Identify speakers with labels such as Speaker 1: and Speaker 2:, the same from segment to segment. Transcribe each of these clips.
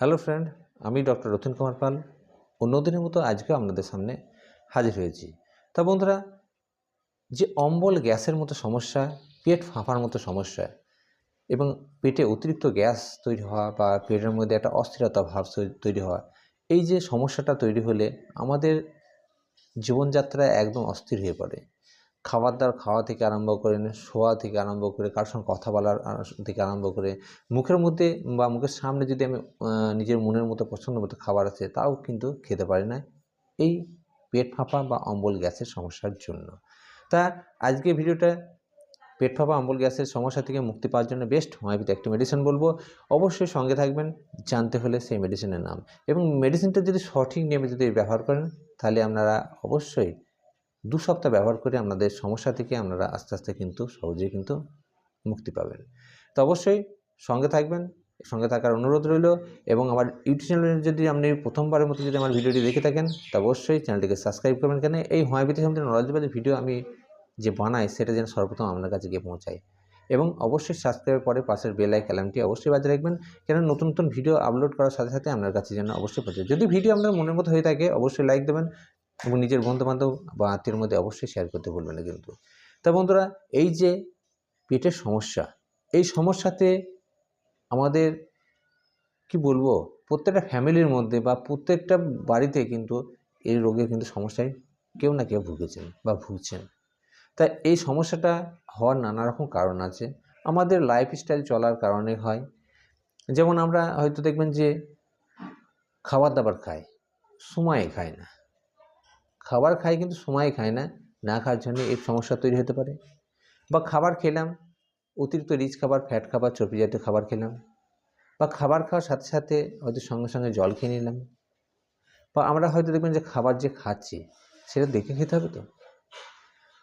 Speaker 1: Hello friend, আমি doctor Ratan Kumar Pal. অন্যদিনের মতো আজকে আপনাদের সামনে হাজির হয়েছি। তা বন্ধুরা, যে অম্বল গ্যাসের মতো সমস্যা, পেট ফাঁপার মতো সমস্যা এবং পেটে অতিরিক্ত গ্যাস তৈরি হওয়া বা পেটের মধ্যে একটা অস্থিরতা ভাব তৈরি হওয়া, এই যে সমস্যাটা তৈরি হলে আমাদের জীবনযাত্রা একদম অস্থির হয়ে পড়ে। খাবার দাবার খাওয়া থেকে আরম্ভ করে, শোয়া থেকে আরম্ভ করে, কারোর সঙ্গে কথা বলার থেকে আরম্ভ করে, মুখের মধ্যে বা মুখের সামনে যদি আমি নিজের মনের মতো, পছন্দ মতো খাবার আছে, তাও কিন্তু খেতে পারি না। এই পেট ফাঁপা বা অম্বল গ্যাসের সমস্যার জন্য। তা আজকে ভিডিওটা পেট ফাঁপা, অম্বল গ্যাসের সমস্যা থেকে মুক্তি পাওয়ার জন্য বেস্ট হোমিওপ্যাথি একটি মেডিসিন বলব। অবশ্যই সঙ্গে থাকবেন, জানতে হলে সেই মেডিসিনের নাম। এবং মেডিসিনটা যদি সঠিক নিয়মে যদি ব্যবহার করেন, তাহলে আপনারা অবশ্যই দু সপ্তাহ ব্যবহার করে আপনাদের সমস্যা থেকে আপনারা আস্তে আস্তে কিন্তু সহজেই কিন্তু মুক্তি পাবেন। তো অবশ্যই সঙ্গে থাকবেন, সঙ্গে থাকার অনুরোধ রইল এবং আমার ইউটিউব চ্যানেলে যদি আপনি প্রথমবারের মতো যদি আমার ভিডিওটি দেখে থাকেন, তা অবশ্যই চ্যানেলটিকে সাবস্ক্রাইব করবেন। কেন? এই হোমিওপ্যাথি সম্বন্ধে নলেজবাদী ভিডিও আমি যে বানাই, সেটা যেন সর্বপ্রথম আপনার কাছে গিয়ে পৌঁছায়। এবং অবশ্যই সাবস্ক্রাইবের পরে পাশের বেল আইক অ্যালার্মটি অবশ্যই বাজে রাখবেন। কেন? নতুন নতুন ভিডিও আপলোড করার সাথে সাথে আপনার কাছে যেন অবশ্যই পৌঁছে যদি ভিডিও আপনার মনের মতো হয়ে থাকে, অবশ্যই লাইক দেবেন। এবং নিজের বন্ধুবান্ধব বা আত্মীয়ের মধ্যে অবশ্যই শেয়ার করতে ভুলবেন না কিন্তু। তা বন্ধুরা, এই যে পেটের সমস্যা, এই সমস্যাতে আমাদের, কি বলব, প্রত্যেকটা ফ্যামিলির মধ্যে বা প্রত্যেকটা বাড়িতে কিন্তু এই রোগের কিন্তু সমস্যায় কেউ না কেউ ভুগেছেন বা ভুগছেন। তাই এই সমস্যাটা হওয়ার নানা রকম কারণ আছে। আমাদের লাইফস্টাইল চলার কারণে হয়। যেমন আমরা হয়তো দেখবেন যে খাবার দাবার খাই, সময়ে খাই না। খাবার খাই কিন্তু সময় খাই না না খাওয়ার জন্য এই সমস্যা তৈরি হতে পারে। বা খাবার খেলাম, অতিরিক্ত রিচ খাবার ফ্যাট খাবার, চর্বি জাতীয় খাবার খেলাম, বা খাবার খাওয়ার সাথে সাথে হয়তো সঙ্গে সঙ্গে জল খেয়ে নিলাম, বা আমরা হয়তো দেখবেন যে খাবার যে খাচ্ছি, সেটা দেখে খেতে হবে তো।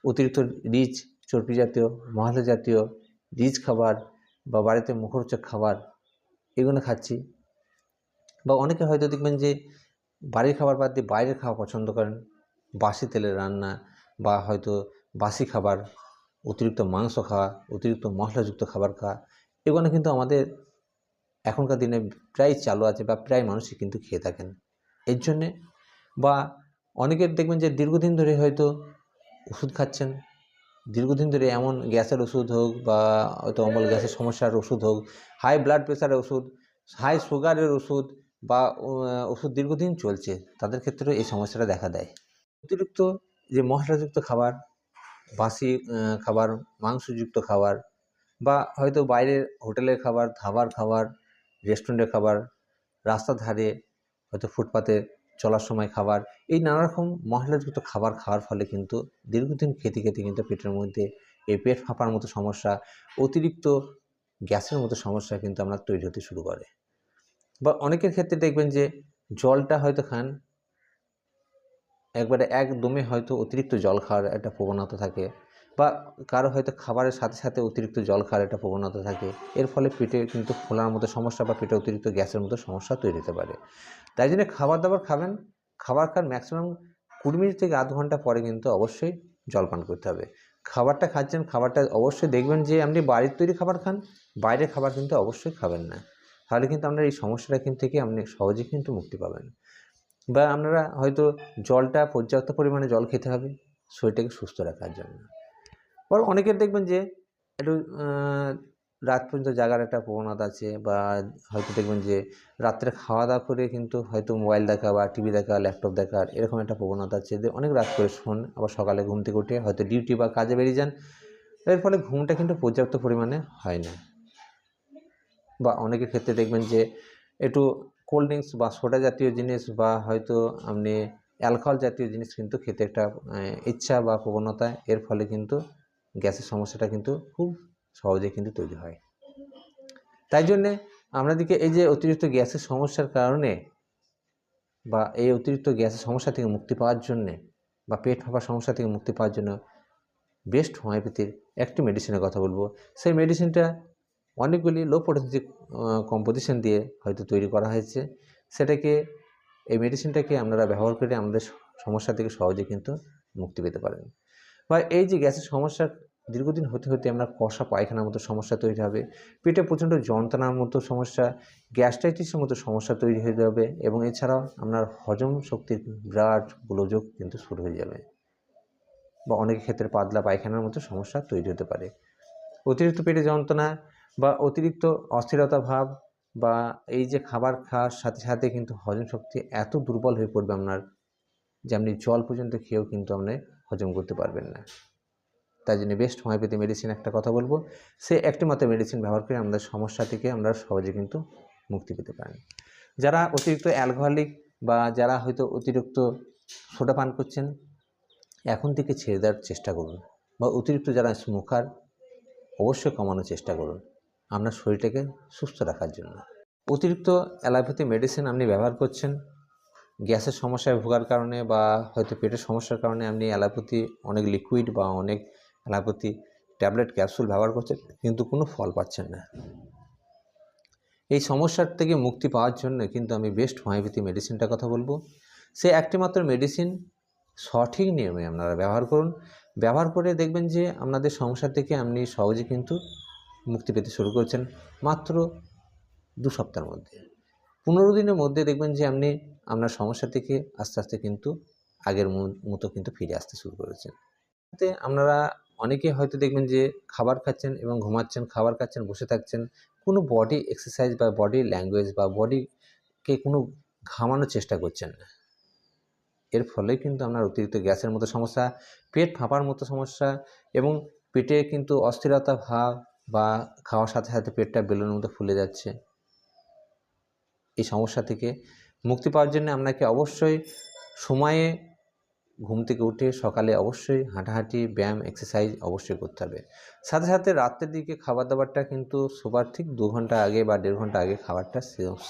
Speaker 1: অতিরিক্ত রিচ চর্বি জাতীয় মশলা জাতীয় রিচ খাবার, বা বাড়িতে মুখরোচক খাবার, এগুলো খাচ্ছি। বা অনেকে হয়তো দেখবেন যে বাড়ির খাবার বাদ দিয়ে বাইরের খাওয়া পছন্দ করেন বাসি তেলের রান্না বা হয়তো বাসি খাবার, অতিরিক্ত মাংস খাওয়া, অতিরিক্ত মশলাযুক্ত খাবার খাওয়া, এগুলো কিন্তু আমাদের এখনকার দিনে প্রায় চালু আছে বা প্রায় মানুষই কিন্তু খেয়ে থাকেন। এর জন্যে বা অনেকের দেখবেন যে দীর্ঘদিন ধরে হয়তো ওষুধ খাচ্ছেন। দীর্ঘদিন ধরে এমন গ্যাসের ওষুধ হোক বা হয়তো অম্বল গ্যাসের সমস্যার ওষুধ হোক হাই ব্লাড প্রেশারের ওষুধ হাই সুগারের ওষুধ বা ওষুধ দীর্ঘদিন চলছে, তাদের ক্ষেত্রেও এই সমস্যাটা দেখা দেয়। অতিরিক্ত যে মশলাযুক্ত খাবার, বাসি খাবার, মাংসযুক্ত খাবার বা হয়তো বাইরের হোটেলের খাবার, ধাবার খাবার, রেস্টুরেন্টের খাবার, রাস্তার ধারে হয়তো ফুটপাতে চলার সময় খাবার, এই নানা রকম মশলাযুক্ত খাবার খাওয়ার ফলে কিন্তু দীর্ঘদিন খেতে খেতে কিন্তু পেটের মধ্যে এই পেট ফাঁপার মতো সমস্যা, অতিরিক্ত গ্যাসের মতো সমস্যা কিন্তু আমরা তৈরি হতে শুরু করে। বা অনেকের ক্ষেত্রে দেখবেন যে জলটা হয়তো খান একবারে একদমে হয়তো অতিরিক্ত জল খাওয়ার একটা প্রবণতা থাকে বা কারও হয়তো খাবারের সাথে সাথে অতিরিক্ত জল খাওয়ার একটা প্রবণতা থাকে। এর ফলে পেটে কিন্তু ফোলার মতো সমস্যা বা পেটে অতিরিক্ত গ্যাসের মতো সমস্যা তৈরি হতে পারে। তাই জন্য খাবার দাবার খাবেন, খাবার খান ম্যাক্সিমাম কুড়ি মিনিট থেকে আধ ঘণ্টা পরে কিন্তু অবশ্যই জল পান করতে হবে। খাবারটা খাচ্ছেন, খাবারটা অবশ্যই দেখবেন যে আপনি বাড়ির তৈরি খাবার খান, বাইরের খাবার কিন্তু অবশ্যই খাবেন না। তাহলে কিন্তু আপনার এই সমস্যাটা কিন্তু থেকে আপনি সহজেই কিন্তু মুক্তি পাবেন। বা আপনারা হয়তো জলটা পর্যাপ্ত পরিমাণে জল খেতে হবে, শরীরটাকে সুস্থ রাখার জন্য। আবার অনেকের দেখবেন যে একটু রাত পর্যন্ত জাগার একটা প্রবণতা আছে বা হয়তো দেখবেন যে রাত্রে খাওয়া দাওয়া করে কিন্তু হয়তো মোবাইল দেখা বা টিভি দেখা, ল্যাপটপ দেখার এরকম একটা প্রবণতা আছে যে অনেক রাত করে শোন, আবার সকালে ঘুম থেকে উঠে হয়তো ডিউটি বা কাজে বেরিয়ে যান। এর ফলে ঘুমটা কিন্তু পর্যাপ্ত পরিমাণে হয় না। বা অনেকের ক্ষেত্রে দেখবেন যে একটু কোল্ড ড্রিঙ্কস বা সোডা জাতীয় জিনিস বা হয়তো আপনি অ্যালকোহল জাতীয় জিনিস কিন্তু খেতে একটা ইচ্ছা বা প্রবণতা, এর ফলে কিন্তু গ্যাসের সমস্যাটা কিন্তু খুব সহজে কিন্তু তৈরি হয়। তাই জন্যে আপনাদেরকে এই যে অতিরিক্ত গ্যাসের সমস্যার কারণে বা এই অতিরিক্ত গ্যাসের সমস্যা থেকে মুক্তি পাওয়ার জন্যে বা পেট ফাঁপার সমস্যা থেকে মুক্তি পাওয়ার জন্য বেস্ট হোমিওপ্যাথির একটি মেডিসিনের কথা বলব। সেই মেডিসিনটা অনেকগুলি লো পোটেন্সি কম্পোজিশন দিয়ে হয়তো তৈরি করা হয়েছে। সেটাকে, এই মেডিসিনটাকে আপনারা ব্যবহার করে আমাদের সমস্যা থেকে সহজে কিন্তু মুক্তি পেতে পারেন। বা এই যে গ্যাসের সমস্যা, দীর্ঘদিন হতে হতে আমরা কষা পায়খানার মতো সমস্যা তৈরি হবে, পেটে প্রচণ্ড যন্ত্রণার মতো সমস্যা, গ্যাস্ট্রাইটিসের মতো সমস্যা তৈরি হয়ে যাবে এবং এছাড়াও আপনার হজম শক্তির বিরাট গোলযোগ কিন্তু শুরু হয়ে যাবে। বা অনেক ক্ষেত্রে পাতলা পায়খানার মতো সমস্যা তৈরি হতে পারে। অতিরিক্ত পেটে যন্ত্রণা বা অতিরিক্ত অস্থিরতা ভাব বা এই যে খাবার খাওয়ার সাথে সাথে কিন্তু হজম শক্তি এত দুর্বল হয়ে পড়বে আপনার, যে আপনি জল পর্যন্ত খেয়েও কিন্তু আপনি হজম করতে পারবেন না। তাই জন্য বেস্ট হোমিওপ্যাথি মেডিসিন একটা কথা বলব, সে একটি মাত্র মেডিসিন ব্যবহার করে আমাদের সমস্যা থেকে আমরা সহজে কিন্তু মুক্তি পেতে পারি যারা অতিরিক্ত অ্যালকোহলিক বা যারা হয়তো অতিরিক্ত সোডা পান করছেন, এখন থেকে ছেড়ে দেওয়ার চেষ্টা করুন বা অতিরিক্ত যারা স্মোকার অবশ্যই কমানোর চেষ্টা করুন। আপনার শরীরটাকে সুস্থ রাখার জন্য। অতিরিক্ত অ্যালোপ্যাথি মেডিসিন আপনি ব্যবহার করছেন, গ্যাসের সমস্যায় ভোগার কারণে বা হয়তো পেটের সমস্যার কারণে আপনি অ্যালোপ্যাথি, অনেক লিকুইড বা অনেক অ্যালোপ্যাথি ট্যাবলেট ক্যাপসুল ব্যবহার করছেন, কিন্তু কোনো ফল পাচ্ছেন না। এই সমস্যার থেকে মুক্তি পাওয়ার জন্য কিন্তু আমি বেস্ট হোমিওপ্যাথি মেডিসিনটার কথা বলব। সে একটি মাত্র মেডিসিন সঠিক নিয়মে আপনারা ব্যবহার করুন। ব্যবহার করে দেখবেন যে আপনাদের সমস্যা থেকে আপনি সহজে কিন্তু মুক্তি পেতে শুরু করেছেন মাত্র দু সপ্তাহের মধ্যে। পনেরো দিনের মধ্যে দেখবেন যে আপনি আপনার সমস্যা থেকে আস্তে আস্তে কিন্তু আগের মতো কিন্তু ফিরে আসতে শুরু করেছেন। এতে আপনারা অনেকে হয়তো দেখবেন যে খাবার খাচ্ছেন এবং ঘুমাচ্ছেন, খাবার খাচ্ছেন, বসে থাকছেন, কোনো বডি এক্সারসাইজ বা বডি ল্যাঙ্গুয়েজ বা বডিকে কোনো ঘামানোর চেষ্টা করছেন না। এর ফলে কিন্তু আপনার অতিরিক্ত গ্যাসের মতো সমস্যা, পেট ফাঁপার মতো সমস্যা এবং পেটে কিন্তু অস্থিরতা ভাব বা খাওয়ার সাথে সাথে পেটটা বেলুনের মতো ফুলে যাচ্ছে। এই সমস্যা থেকে মুক্তি পাওয়ার জন্য আপনাকে অবশ্যই সময়ে ঘুম থেকে উঠে সকালে অবশ্যই হাঁটাহাঁটি, ব্যায়াম এক্সারসাইজ অবশ্যই করতে হবে। সাথে সাথে রাত্রের দিকে খাবার দাবারটা কিন্তু শোবার ঠিক দু ঘণ্টা আগে বা দেড় ঘণ্টা আগে খাবারটা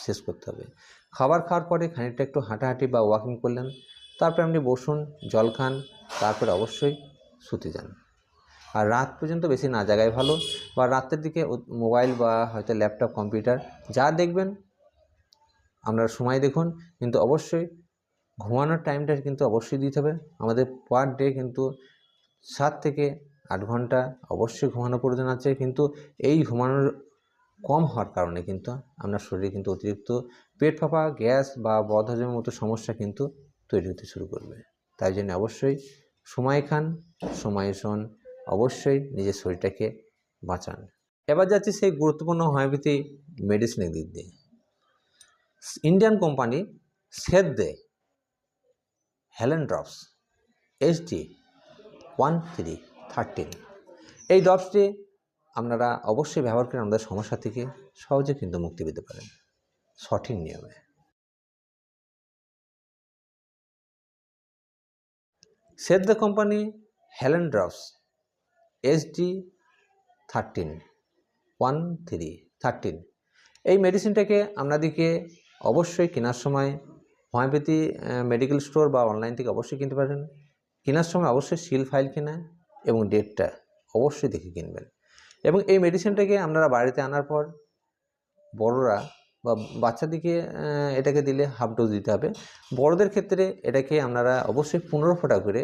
Speaker 1: শেষ করতে হবে। খাবার খাওয়ার পরে খানিকটা একটু হাঁটাহাঁটি বা ওয়াকিং করলেন, তারপরে আপনি বসুন, জল খান, তারপরে অবশ্যই শুতে যান। আর রাত পর্যন্ত বেশি না জাগায় ভালো। বা রাতের দিকে মোবাইল বা হয়তো ল্যাপটপ, কম্পিউটার যা দেখবেন আপনারা সময় দেখুন। কিন্তু অবশ্যই ঘুমানোর টাইমটা কিন্তু অবশ্যই দিতে হবে। আমাদের পার ডে কিন্তু সাত থেকে আট ঘণ্টা অবশ্যই ঘুমানো প্রয়োজন আছে। কিন্তু এই ঘুমানোর কম হওয়ার কারণে কিন্তু আপনার শরীরে কিন্তু অতিরিক্ত পেট ফাঁপা, গ্যাস বা বদহজমের মতো সমস্যা কিন্তু তৈরি হতে শুরু করবে। তাই জন্য অবশ্যই সময় খান, সময় শোন। অবশ্যই নিজের শরীরটাকে বাঁচান। এবার যাচ্ছি সেই গুরুত্বপূর্ণ হোমিওপ্যাথি মেডিসিনের দিক দিয়ে। Indian company সেদ্দে Helen drops HD one three thirteen এই ড্রপসটি আপনারা অবশ্যই ব্যবহার করে আমাদের সমস্যা থেকে সহজে কিন্তু মুক্তি পেতে পারেন। সঠিক নিয়মে। সেদ্ধ company Helen drops HD thirteen one three thirteen এই মেডিসিনটাকে আপনাদেরকে অবশ্যই কেনার সময় হোমিওপ্যাথি মেডিকেল স্টোর বা অনলাইন থেকে অবশ্যই কিনতে পারেন। কেনার সময় অবশ্যই সিল ফাইল কেনা এবং ডেটটা অবশ্যই দেখে কিনবেন। এবং এই মেডিসিনটাকে আপনারা বাড়িতে আনার পর বড়রা বা বাচ্চাদেরকে আহ, এটাকে দিলে হাফ ডোজ দিতে হবে। বড়দের ক্ষেত্রে এটাকে আপনারা অবশ্যই পনেরো ফোঁটা করে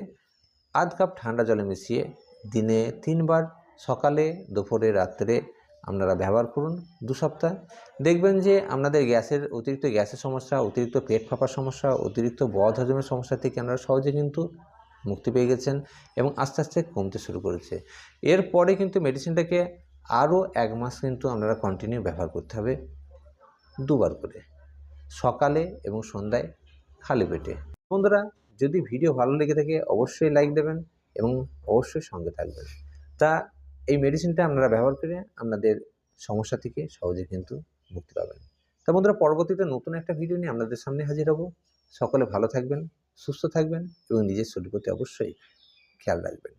Speaker 1: আধ কাপ ঠান্ডা জলে মিশিয়ে দিনে তিনবার সকালে, দুপুরে, রাত্রে আপনারা ব্যবহার করুন দু সপ্তাহ। দেখবেন যে আপনাদের গ্যাসের অতিরিক্ত গ্যাসের সমস্যা, অতিরিক্ত পেট ফাঁপার সমস্যা, অতিরিক্ত বদ হজমের সমস্যা থেকে আপনারা সহজে কিন্তু মুক্তি পেয়ে গেছেন এবং আস্তে আস্তে কমতে শুরু করেছে। এরপরে কিন্তু মেডিসিনটাকে আরও এক মাস কিন্তু আপনারা কন্টিনিউ ব্যবহার করতে হবে দুবার করে। সকালে এবং সন্ধ্যায় খালি পেটে। বন্ধুরা, যদি ভিডিও ভালো লেগে থাকে, অবশ্যই লাইক দেবেন। এবং অবশ্যই সঙ্গে থাকবেন। তা এই মেডিসিনটা আপনারা ব্যবহার করে আপনাদের সমস্যা থেকে সহজে কিন্তু মুক্তি পাবেন। তা বন্ধুরা, পরবর্তীতে নতুন একটা ভিডিও নিয়ে আপনাদের সামনে হাজির হব। সকলে ভালো থাকবেন, সুস্থ থাকবেন এবং নিজের শরীর প্রতি অবশ্যই খেয়াল রাখবেন।